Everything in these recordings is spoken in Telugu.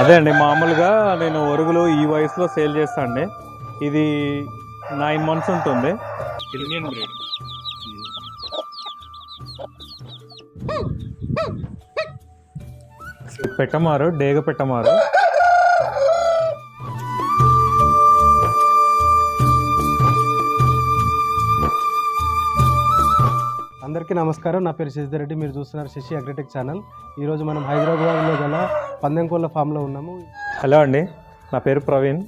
అదే అండి మామూలుగా నేను ఒరుగులు ఈ వయసులో సేల్ చేస్తా అండి. ఇది నైన్ మంత్స్ ఉంటుంది. ఇండియన్ బ్రీడ్ పెట్టమారు డేగ పెట్టమారు. అందరికీ నమస్కారం. నా పేరు శశిధరెడ్డి మీరు చూస్తున్నారు శశి అగ్రిటెక్ ఛానల్. ఈరోజు మనం హైదరాబాద్లో గల పందెంకోళ్ళ ఫామ్లో ఉన్నాము. హలో అండి. నా పేరు ప్రవీణ్.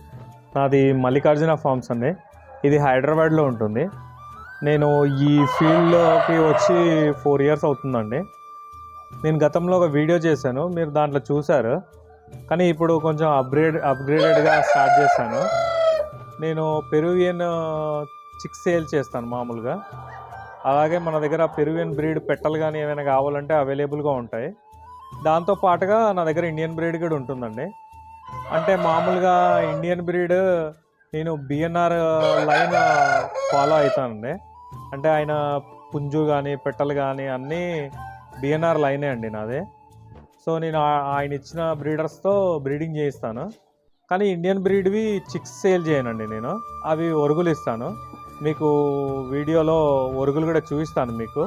నాది మల్లికార్జున ఫార్మ్స్ అండి. ఇది హైదరాబాద్లో ఉంటుంది. నేను ఈ ఫీల్డ్లోకి వచ్చి ఫోర్ ఇయర్స్ అవుతుందండి. నేను గతంలో ఒక వీడియో చేశాను. మీరు దాంట్లో చూశారు. కానీ ఇప్పుడు కొంచెం అప్గ్రేడ్ అప్గ్రేడెడ్గా స్టార్ట్ చేశాను. నేను పెరువియన్ చిక్స్ సేల్ చేస్తాను మామూలుగా. అలాగే మన దగ్గర పెరువియన్ బ్రీడ్ పెట్టలు కానీ ఏమైనా కావాలంటే అవైలబుల్గా ఉంటాయి. దాంతో పాటుగా నా దగ్గర ఇండియన్ బ్రీడ్ కూడా ఉంటుందండి. అంటే మామూలుగా ఇండియన్ బ్రీడ్ నేను బిఎన్ఆర్ లైన్ ఫాలో అవుతానండి. అంటే ఆయన పుంజు కానీ పెట్టలు కానీ అన్నీ బిఎన్ఆర్ లైనే అండి నాది. సో నేను ఆయన ఇచ్చిన బ్రీడర్స్తో బ్రీడింగ్ చేయిస్తాను. కానీ ఇండియన్ బ్రీడ్వి చిక్స్ సేల్ చేయనండి నేను. అవి ఒరుగులు ఇస్తాను మీకు వీడియోలో ఒరుగులు కూడా చూపిస్తాను మీకు.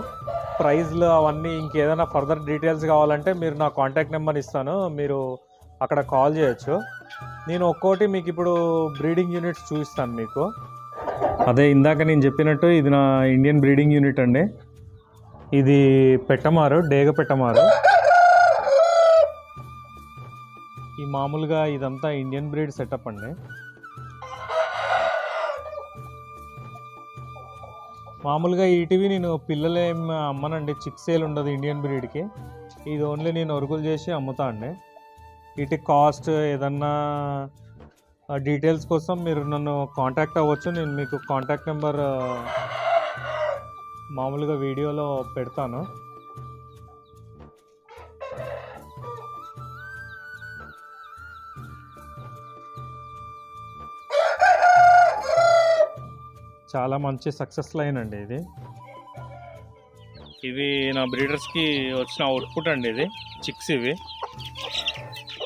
ప్రైజ్లు అవన్నీ ఇంకేదైనా ఫర్దర్ డీటెయిల్స్ కావాలంటే మీరు నా కాంటాక్ట్ నెంబర్ ఇస్తాను. మీరు అక్కడ కాల్ చేయొచ్చు. నేను ఒక్కోటి మీకు ఇప్పుడు బ్రీడింగ్ యూనిట్స్ చూపిస్తాను మీకు. అదే ఇందాక నేను చెప్పినట్టు ఇది నా ఇండియన్ బ్రీడింగ్ యూనిట్ అండి. ఇది పెట్టమారు డేగ పెట్టమారు. ఈ మామూలుగా ఇదంతా ఇండియన్ బ్రీడ్ సెటప్ అండి. మామూలుగా ఈటీవీ నేను పిల్లలు ఏం అమ్మనండి. చిక్ సేల్ ఉండదు ఇండియన్ బ్రీడ్కి. ఇది ఓన్లీ నేను ఒరుగులు చేసి అమ్ముతా అండి. ఇటు కాస్ట్ ఏదన్నా డీటెయిల్స్ కోసం మీరు నన్ను కాంటాక్ట్ అవ్వచ్చు. నేను మీకు కాంటాక్ట్ నెంబర్ మామూలుగా వీడియోలో పెడతాను. చాలా మంచి సక్సెస్ లైన్ అండి ఇది. ఇవి నా బ్రీడర్స్కి వచ్చిన అవుట్పుట్ అండి ఇది చిక్స్ ఇవి.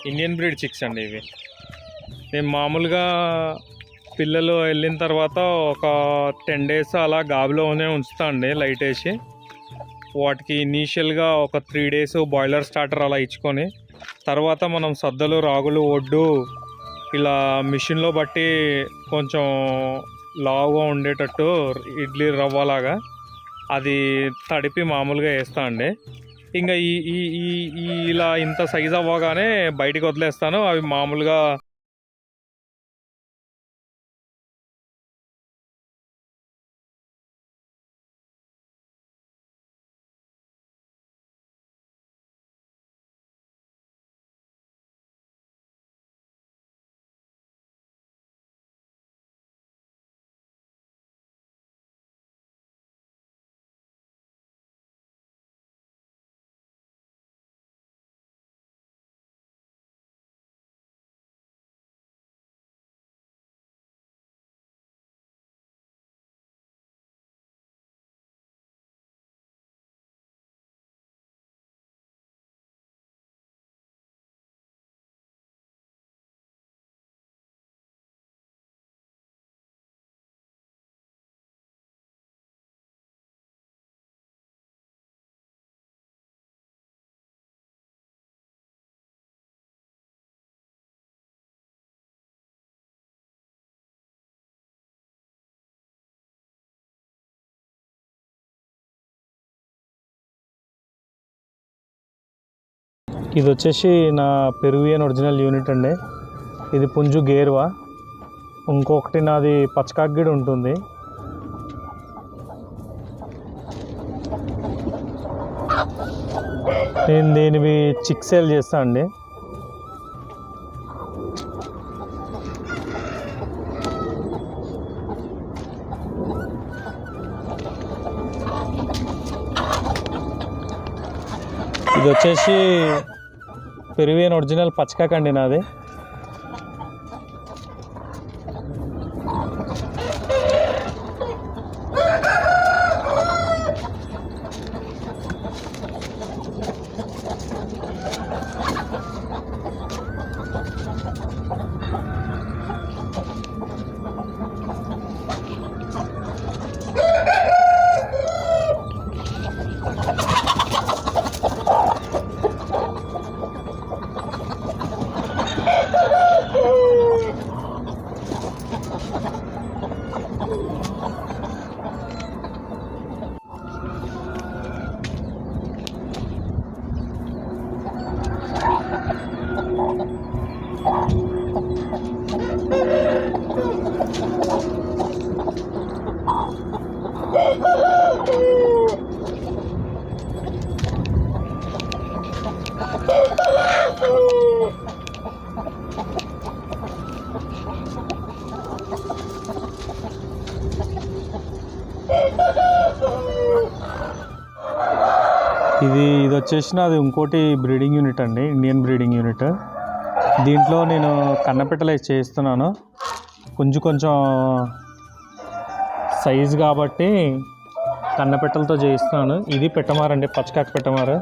ఇండియన్ బ్రీడ్ చిక్స్ అండి ఇవి. నేను మామూలుగా పిల్లలు వెళ్ళిన తర్వాత ఒక టెన్ డేస్ అలా గాబిలోనే ఉంచుతా అండి లైట్ వేసి. వాటికి ఇనీషియల్గా ఒక త్రీ డేస్ బాయిలర్ స్టార్టర్ అలా ఇచ్చుకొని తర్వాత మనం సద్దలు రాగులు ఒడ్డు ఇలా మిషన్లో బట్టి కొంచెం లావుగా ఉండేటట్టు ఇడ్లీ రవ్వలాగా అది తడిపి మామూలుగా వేస్తా అండి. ఇంకా ఈ ఈ ఈ ఇలా ఇంత సైజ్ అవ్వగానే బయటికి వదిలేస్తాను. అవి మామూలుగా ఇది వచ్చేసి నా పెరువియన్ ఒరిజినల్ యూనిట్ అండి. ఇది పుంజు గేర్వా. ఇంకొకటి నాది పచ్చకాగిడి ఉంటుంది. నేను దీనివి చిక్ సేల్ చేస్తా అండి. ఇది వచ్చేసి పెరువియన్ ఒరిజినల్ పచ్చకాకండి నాది. వచ్చేసిన అది ఇంకోటి బ్రీడింగ్ యూనిట్ అండి ఇండియన్ బ్రీడింగ్ యూనిట్. దీంట్లో నేను కన్నపెట్టలు చేస్తున్నాను చేయిస్తున్నాను. కొంచెం కొంచెం సైజ్ కాబట్టి కన్నపెట్టలతో చేయిస్తున్నాను. ఇది పెట్టమారండి పచ్చకాకి పెట్టమారు.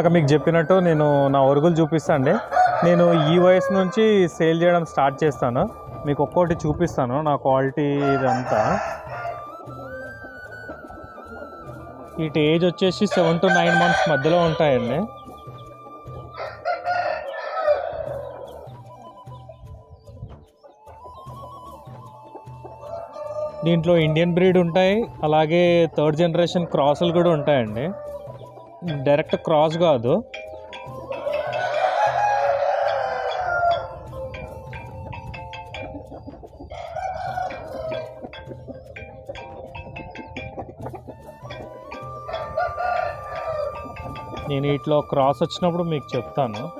ఇందాక మీకు చెప్పినట్టు నేను నా ఒరుగులు చూపిస్తాను అండి. నేను ఈ వయసు నుంచి సేల్ చేయడం స్టార్ట్ చేస్తాను. మీకు ఒక్కోటి చూపిస్తాను. నా క్వాలిటీ ఇదంతా. వీటి ఏజ్ వచ్చేసి సెవెన్ టు నైన్ మంత్స్ మధ్యలో ఉంటాయండి. దీంట్లో ఇండియన్ బ్రీడ్ ఉంటాయి. అలాగే థర్డ్ జనరేషన్ క్రాసులు కూడా ఉంటాయండి. డైరెక్ట్ క్రాస్ కాదు. నేను ఇట్లా క్రాస్ వచ్చినప్పుడు మీకు చెప్తాను.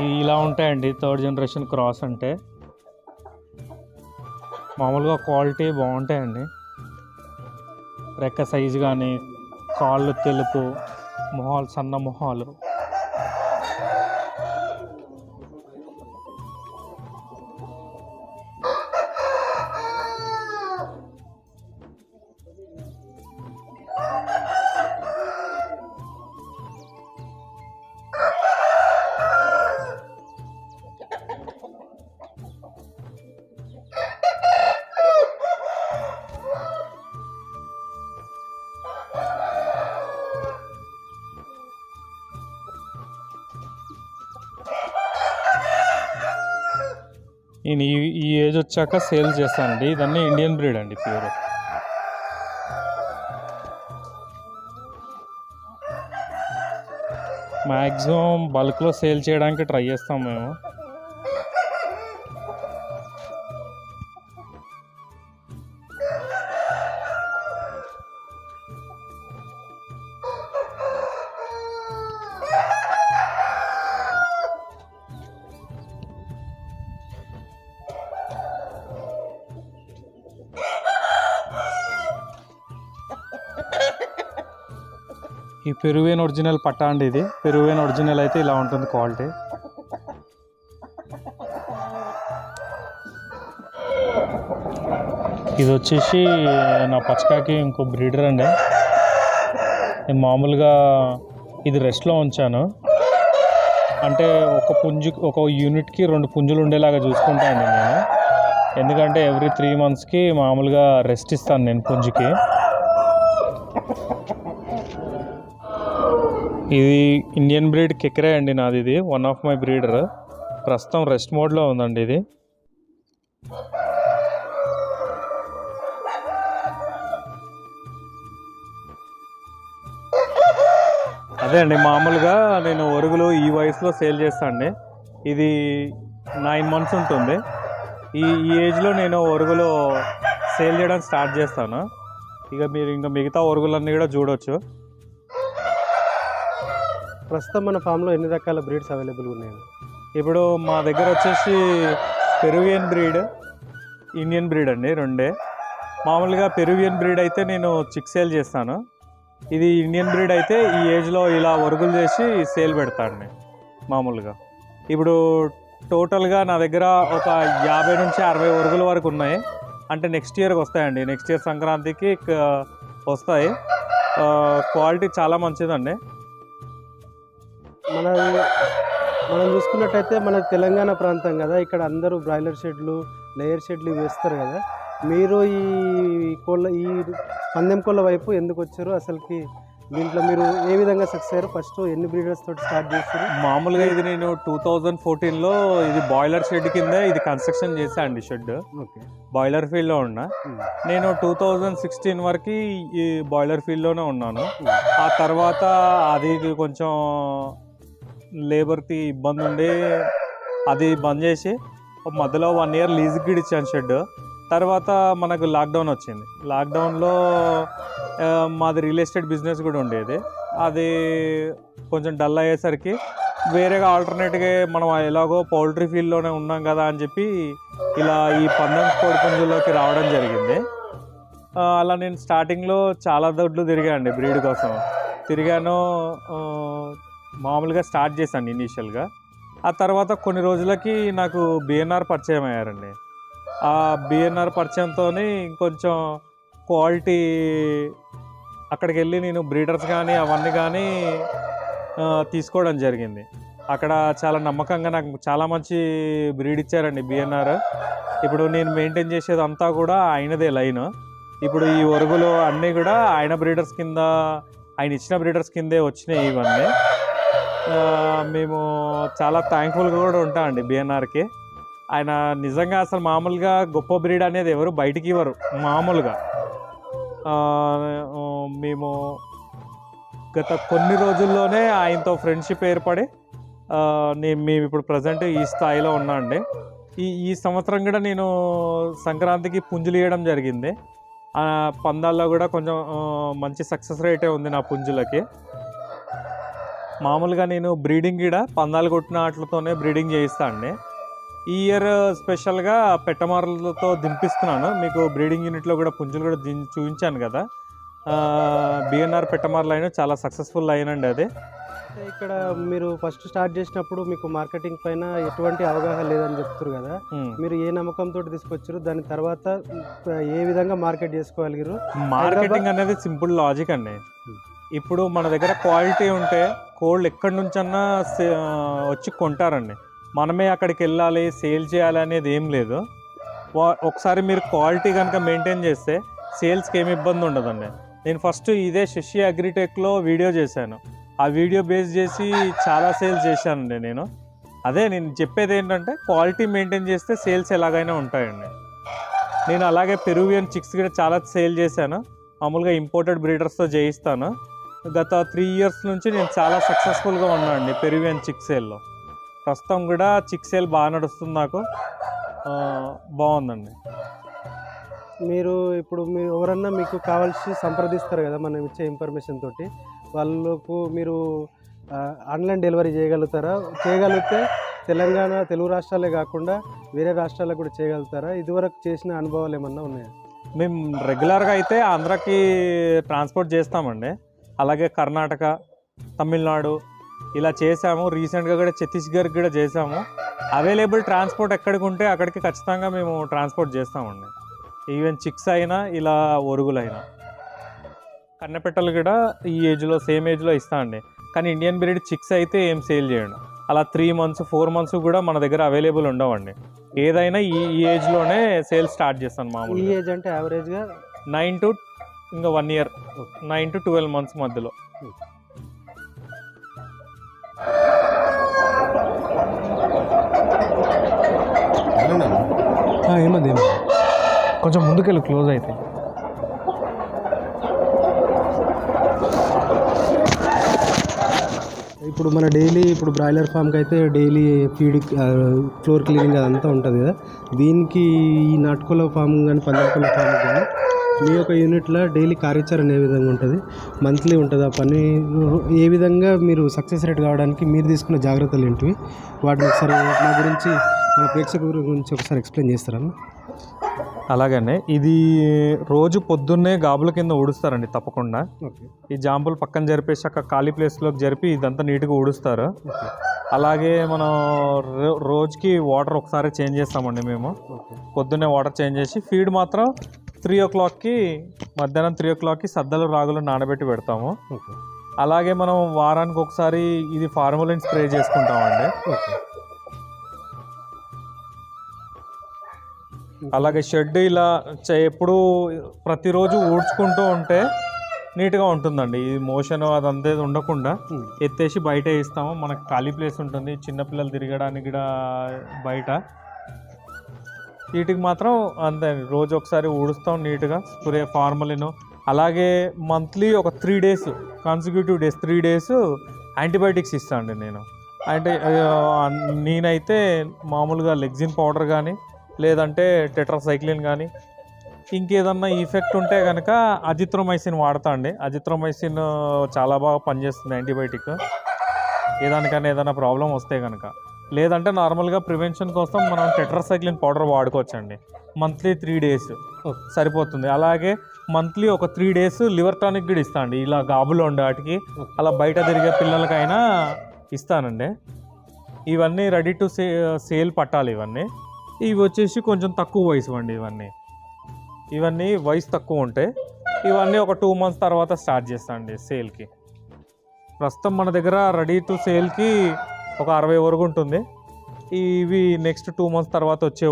ఇలా ఉంటాయండి థర్డ్ జనరేషన్ క్రాస్ అంటే. మామూలుగా క్వాలిటీ బాగుంటాయండి. రెక్క సైజు కానీ కాళ్ళు తెలుపు మొహాలు సన్న మొహాలు. నేను ఈ ఈ ఏజ్ వచ్చాక సేల్ చేస్తానండి. ఇదన్నీ ఇండియన్ బ్రీడ్ అండి ప్యూర్. మ్యాక్సిమం బల్క్లో సేల్ చేయడానికి ట్రై చేస్తాం మేము. ఈ పెరువేన్ ఒరిజినల్ పట్టా అండి ఇది. పెరువేన్ ఒరిజినల్ అయితే ఇలా ఉంటుంది క్వాలిటీ. ఇది వచ్చేసి నా పచ్చకాకి ఇంకో బ్రీడర్ అండి. నేను మామూలుగా ఇది రెస్ట్లో ఉంచాను. అంటే ఒక పుంజు ఒక యూనిట్కి రెండు పుంజులు ఉండేలాగా చూసుకుంటానండి నేను. ఎందుకంటే ఎవ్రీ త్రీ మంత్స్కి మామూలుగా రెస్ట్ ఇస్తాను నేను పుంజుకి. ఇది ఇండియన్ బ్రీడ్ కెక్రే అండి నాది ఇది. వన్ ఆఫ్ మై బ్రీడర్ ప్రస్తుతం రెస్ట్ మోడ్లో ఉందండి ఇది. అదే అండి మామూలుగా నేను ఒరుగులు ఈ వయసులో సేల్ చేస్తాను అండి. ఇది నైన్ మంత్స్ ఉంటుంది. ఈ ఈ ఏజ్లో నేను ఒరుగులు సేల్ చేయడం స్టార్ట్ చేస్తాను. ఇక మీరు ఇంకా మిగతా ఒరుగులన్నీ కూడా చూడవచ్చు ప్రస్తుతం మన ఫామ్లో ఎన్ని రకాల బ్రీడ్స్ అవైలబుల్ ఉన్నాయండి? ఇప్పుడు మా దగ్గర వచ్చేసి పెరువియన్ బ్రీడ్ ఇండియన్ బ్రీడ్ అండి రెండే. మామూలుగా పెరువియన్ బ్రీడ్ అయితే నేను చిక్ సేల్ చేస్తాను. ఇది ఇండియన్ బ్రీడ్ అయితే ఈ ఏజ్లో ఇలా ఒరుగులు చేసి సేల్ పెడతాను మామూలుగా. ఇప్పుడు టోటల్గా నా దగ్గర ఒక యాభై నుంచి అరవై ఒరుగుల వరకు ఉన్నాయి. అంటే నెక్స్ట్ ఇయర్కి వస్తాయండి. నెక్స్ట్ ఇయర్ సంక్రాంతికి వస్తాయి. క్వాలిటీ చాలా మంచిదండి. మన మనం చూసుకున్నట్టయితే మన తెలంగాణ ప్రాంతం కదా ఇక్కడ అందరూ బ్రాయిలర్ షెడ్లు లేయర్ షెడ్లు వేస్తారు కదా. మీరు ఈ కోళ్ళ ఈ పందెం కోళ్ళ వైపు ఎందుకు వచ్చారు? అసలుకి దీంట్లో మీరు ఏ విధంగా సక్సెస్ అయ్యారు? ఫస్ట్ ఎన్ని బ్రీడర్స్ తోటి స్టార్ట్ చేస్తారు మామూలుగా ఇది నేను టూ థౌజండ్ ఫోర్టీన్లో ఇది బాయిలర్ షెడ్ కింద ఇది కన్స్ట్రక్షన్ చేసా అండి షెడ్ ఓకే. బాయిలర్ ఫీల్డ్లో ఉన్నా. నేను టూ థౌజండ్ సిక్స్టీన్ వరకు ఈ బాయిలర్ ఫీల్డ్లోనే ఉన్నాను. ఆ తర్వాత అది కొంచెం లేబర్కి ఇబ్బంది ఉండి అది బంద్ చేసి మధ్యలో వన్ ఇయర్ లీజ్కి ఇచ్చాను షెడ్ తర్వాత మనకు లాక్డౌన్ వచ్చింది. లాక్డౌన్లో మాది రియల్ ఎస్టేట్ బిజినెస్ కూడా ఉండేది. అది కొంచెం డల్ అయ్యేసరికి వేరేగా ఆల్టర్నేట్గా మనం ఎలాగో పౌల్ట్రీ ఫీల్డ్లోనే ఉన్నాం కదా అని చెప్పి ఇలా ఈ పందెం కోడిపుంజుల్లోకి రావడం జరిగింది. అలా నేను స్టార్టింగ్లో చాలా దొడ్లు తిరిగాండి బ్రీడ్ కోసం. తిరిగాను మామూలుగా స్టార్ట్ చేశాను ఇనీషియల్గా. ఆ తర్వాత కొన్ని రోజులకి నాకు బిఎన్ఆర్ పరిచయం అయ్యారండి. ఆ బిఎన్ఆర్ పరిచయంతో ఇంకొంచెం క్వాలిటీ అక్కడికి వెళ్ళి నేను బ్రీడర్స్ కానీ అవన్నీ కానీ తీసుకోవడం జరిగింది. అక్కడ చాలా నమ్మకంగా నాకు చాలా మంచి బ్రీడ్ ఇచ్చారండి బిఎన్ఆర్ ఇప్పుడు నేను మెయింటైన్ చేసేది అంతా కూడా ఆయనదే లైన్. ఇప్పుడు ఈ ఒరుగులు అన్నీ కూడా ఆయన బ్రీడర్స్ కింద ఆయన ఇచ్చిన బ్రీడర్స్ కిందే వచ్చినాయి ఇవన్నీ. మేము చాలా థ్యాంక్ఫుల్గా కూడా ఉంటామండి బిఎన్ఆర్కి ఆయన నిజంగా అసలు మామూలుగా గొప్ప బ్రీడ్ అనేది ఎవరు బయటికి ఇవ్వరు మామూలుగా. మేము గత కొన్ని రోజుల్లోనే ఆయనతో ఫ్రెండ్షిప్ ఏర్పడి నేను మేము ఇప్పుడు ప్రజెంట్ ఈ స్థాయిలో ఉన్నా అండి ఈ ఈ సంవత్సరం కూడా నేను సంక్రాంతికి పుంజులు ఇవ్వడం జరిగింది. ఆ, పందాల్లో కూడా కొంచెం మంచి సక్సెస్ రేటే ఉంది నా పుంజులకి. మామూలుగా నేను బ్రీడింగ్ కూడా పందాలు కొట్టిన వాటితోనే బ్రీడింగ్ చేయిస్తా అండి. ఈ ఇయర్ స్పెషల్గా పెట్టమార్లతో దింపిస్తున్నాను. మీకు బ్రీడింగ్ యూనిట్లో కూడా పుంజులు కూడా దిం చూపించాను కదా. బిఎన్ఆర్ పెట్టమార్లు అయినా చాలా సక్సెస్ఫుల్ అయినండి అది. ఇక్కడ మీరు ఫస్ట్ స్టార్ట్ చేసినప్పుడు మీకు మార్కెటింగ్ పైన ఎటువంటి అవగాహన లేదని చెప్తారు కదా. మీరు ఏ నమ్మకంతో తీసుకొచ్చారు? దాని తర్వాత ఏ విధంగా మార్కెట్ చేసుకోగలిగారు? మార్కెటింగ్ అనేది సింపుల్ లాజిక్ అండి. ఇప్పుడు మన దగ్గర క్వాలిటీ ఉంటే కోళ్ళు ఎక్కడి నుంచన్నా వచ్చి కొంటారండి. మనమే అక్కడికి వెళ్ళాలి సేల్ చేయాలి అనేది ఏం లేదు. వా- ఒకసారి మీరు క్వాలిటీ కనుక మెయింటైన్ చేస్తే సేల్స్కి ఏమి ఇబ్బంది ఉండదండి. నేను ఫస్ట్ ఇదే శశి అగ్రిటెక్లో వీడియో చేశాను. ఆ వీడియో బేస్ చేసి చాలా సేల్స్ చేశానండి నేను. అదే నేను చెప్పేది ఏంటంటే క్వాలిటీ మెయింటైన్ చేస్తే సేల్స్ ఎలాగైనా ఉంటాయండి. నేను అలాగే పెరువియన్ చిక్స్ కూడా చాలా సేల్ చేశాను. మామూలుగా ఇంపోర్టెడ్ బ్రీడర్స్తో చేయిస్తాను. గత త్రీ ఇయర్స్ నుంచి నేను చాలా సక్సెస్ఫుల్గా ఉన్నానండి పెరువియన్ చిక్ సేల్లో ప్రస్తుతం కూడా చిక్ సేల్ బాగా నడుస్తుంది నాకు. బాగుందండి. మీరు ఇప్పుడు మీరు ఎవరన్నా మీకు కావాల్సి సంప్రదిస్తారు కదా మనం ఇచ్చే ఇన్ఫర్మేషన్ తోటి వాళ్ళకు మీరు ఆన్లైన్ డెలివరీ చేయగలుగుతారా? చేయగలిగితే తెలంగాణ తెలుగు రాష్ట్రాలే కాకుండా వేరే రాష్ట్రాలకు కూడా చేయగలుగుతారా? ఇదివరకు చేసిన అనుభవాలు ఏమన్నా ఉన్నాయా? మేము రెగ్యులర్గా అయితే ఆంధ్రాకి ట్రాన్స్పోర్ట్ చేస్తామండి. అలాగే కర్ణాటక తమిళనాడు ఇలా చేసాము రీసెంట్గా కూడా ఛత్తీస్గఢ్కి కూడా చేసాము అవైలబుల్ ట్రాన్స్పోర్ట్ ఎక్కడికి ఉంటే అక్కడికి ఖచ్చితంగా మేము ట్రాన్స్పోర్ట్ చేస్తామండి. ఈవెన్ చిక్స్ అయినా ఇలా ఒరుగులైనా. కన్నెపెట్టలు కూడా ఈ ఏజ్లో సేమ్ ఏజ్లో ఇస్తా అండి. కానీ ఇండియన్ బ్రీడ్ చిక్స్ అయితే ఏం సేల్ చేయండి అలా త్రీ మంత్స్ ఫోర్ మంత్స్ కూడా మన దగ్గర అవైలబుల్ ఉండవండి. ఏదైనా ఈ ఈ ఏజ్లోనే సేల్ స్టార్ట్ చేస్తాను ఈ మామూలుగా. ఏజ్ అంటే యావరేజ్గా నైన్ టు ఇంకా one year nine to twelve months మధ్యలో. ఏమది కొంచెం ముందుకెళ్ళి క్లోజ్ అయితే. ఇప్పుడు మన డైలీ ఇప్పుడు బ్రాయిలర్ ఫామ్కి అయితే డైలీ ఫీడ్ ఫ్లోర్ క్లీనింగ్ అదంతా ఉంటుంది కదా. దీనికి ఈ నాటుకోల ఫామ్ కానీ పందెంకోల ఫామ్ కానీ మీ యొక్క యూనిట్లో డైలీ కార్యాచరణ ఏ విధంగా ఉంటుంది? మంత్లీ ఉంటుంది? ఆ పని ఏ విధంగా మీరు సక్సెస్ రేట్ కావడానికి మీరు తీసుకున్న జాగ్రత్తలు ఏంటివి? వాటిని ఒకసారి మా గురించి మన ప్రేక్షకుల గురించి ఒకసారి ఎక్స్ప్లెయిన్ చేస్తారా అలాగనే ఇది రోజు పొద్దున్నే గాబుల కింద ఊడుస్తారండి తప్పకుండా. ఈ జాంబులు పక్కన జరిపేసి అక్కడ ఖాళీ ప్లేస్లోకి జరిపి ఇదంతా నీట్గా ఊడుస్తారు. అలాగే మనం రోజుకి వాటర్ ఒకసారి చేంజ్ చేస్తామండి మేము. పొద్దున్నే వాటర్ చేంజ్ చేసి ఫీడ్ మాత్రం త్రీ ఓ క్లాక్కి మధ్యాహ్నం త్రీ ఓ క్లాక్కి సద్దలు రాగులు నానబెట్టి పెడతాము. అలాగే మనం వారానికి ఒకసారి ఇది ఫార్ములిన్ స్ప్రే చేసుకుంటామండి. అలాగే షెడ్ ఇలా ఎప్పుడు ప్రతిరోజు ఊడ్చుకుంటూ ఉంటే నీట్గా ఉంటుందండి. ఈ మోషన్ అదంతా ఉండకుండా. ఎత్తేసి బయట వేస్తాము మనకు ఖాళీ ప్లేస్ ఉంటుంది. చిన్నపిల్లలు తిరగడానికి కూడా బయట. వీటికి మాత్రం అంతే రోజు ఒకసారి ఊడుస్తాం నీట్గా స్ప్రే ఫార్మలిన్. అలాగే మంత్లీ ఒక three days consecutive days three days antibiotics ఇస్తాను అండి నేను. అంటే నేనైతే మామూలుగా లెగ్జిన్ పౌడర్ కానీ లేదంటే టెట్రాసైక్లిన్ కానీ ఇంకేదన్నా ఈఫెక్ట్ ఉంటే కనుక అజిత్రోమైసిన్ వాడతా అండి. అజిత్రోమైసిన్ చాలా బాగా పనిచేస్తుంది యాంటీబయాటిక్. ఏదానికైనా ఏదైనా ప్రాబ్లం వస్తే కనుక లేదంటే నార్మల్గా ప్రివెన్షన్ కోసం మనం tetracycline powder వాడుకోవచ్చండి. Monthly three days. సరిపోతుంది. అలాగే మంత్లీ ఒక త్రీ డేస్ లివర్ టానిక్ కూడా ఇస్తా అండి ఇలా గాబులో ఉండే వాటికి. అలా బయట తిరిగే పిల్లలకైనా ఇస్తానండి. ఇవన్నీ రెడీ టు సే సేల్ పట్టాలి ఇవన్నీ. ఇవి వచ్చేసి కొంచెం తక్కువ వయసు అండి ఇవన్నీ. ఇవన్నీ వయసు తక్కువ ఉంటాయి ఇవన్నీ ఒక టూ మంత్స్ తర్వాత స్టార్ట్ చేస్తా అండి సేల్కి. ప్రస్తుతం మన దగ్గర రెడీ టు సేల్కి ఒక అరవై వరకు ఉంటుంది. ఇవి నెక్స్ట్ టూ మంత్స్ తర్వాత వచ్చే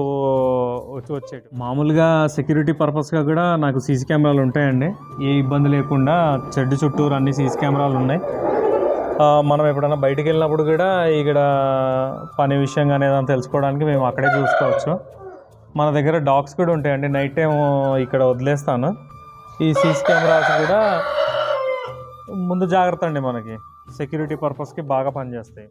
వచ్చి వచ్చే మామూలుగా సెక్యూరిటీ పర్పస్గా కూడా నాకు సీసీ కెమెరాలు ఉంటాయండి. ఏ ఇబ్బంది లేకుండా చెడ్డు చుట్టూరు అన్ని సీసీ కెమెరాలు ఉన్నాయి. మనం ఎప్పుడైనా బయటికి వెళ్ళినప్పుడు కూడా ఇక్కడ పని విషయం కానీ ఏదైనా తెలుసుకోవడానికి మేము అక్కడే చూసుకోవచ్చు. మన దగ్గర డాగ్స్ కూడా ఉంటాయండి. నైట్ టైం ఇక్కడ వదిలేస్తాను. ఈ సీసీ కెమెరాస్ కూడా ముందు జాగ్రత్త అండి మనకి. సెక్యూరిటీ పర్పస్కి బాగా పనిచేస్తాయి.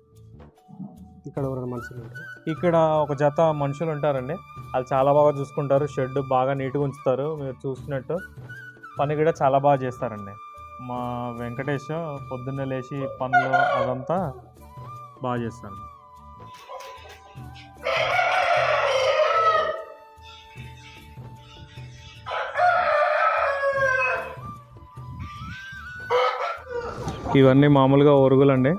ఇక్కడ ఎవరైనా మనుషులు ఉంటారు ఇక్కడ ఒక జత మనుషులు ఉంటారండి. వాళ్ళు చాలా బాగా చూసుకుంటారు. షెడ్ బాగా నీట్గా ఉంచుతారు. మీరు చూసినట్టు పని కూడా చాలా బాగా చేస్తారండి. మా వెంకటేష్ పొద్దున్నే లేచి పనులు అదంతా బాగా చేస్తాను ఇవన్నీ మామూలుగా ఒరుగులండి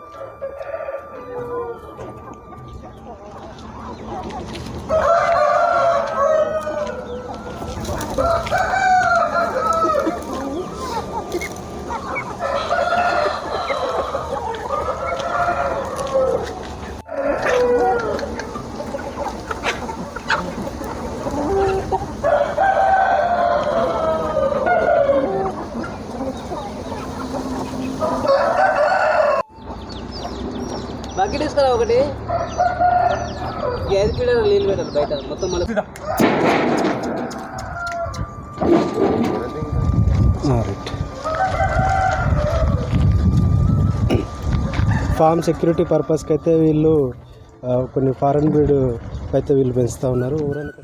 బకెట్ తీసుకురా ఒకటి ఈ ఐదు కిలోల నీళ్ళు పెట్టాలి బయట మొత్తం మన రైట్ ఫామ్ సెక్యూరిటీ పర్పస్కి అయితే వీళ్ళు ఆ, కొన్ని ఫారెన్ బ్రీడ్ అయితే వీళ్ళు పెంచుతూ ఉన్నారు. ఊరనక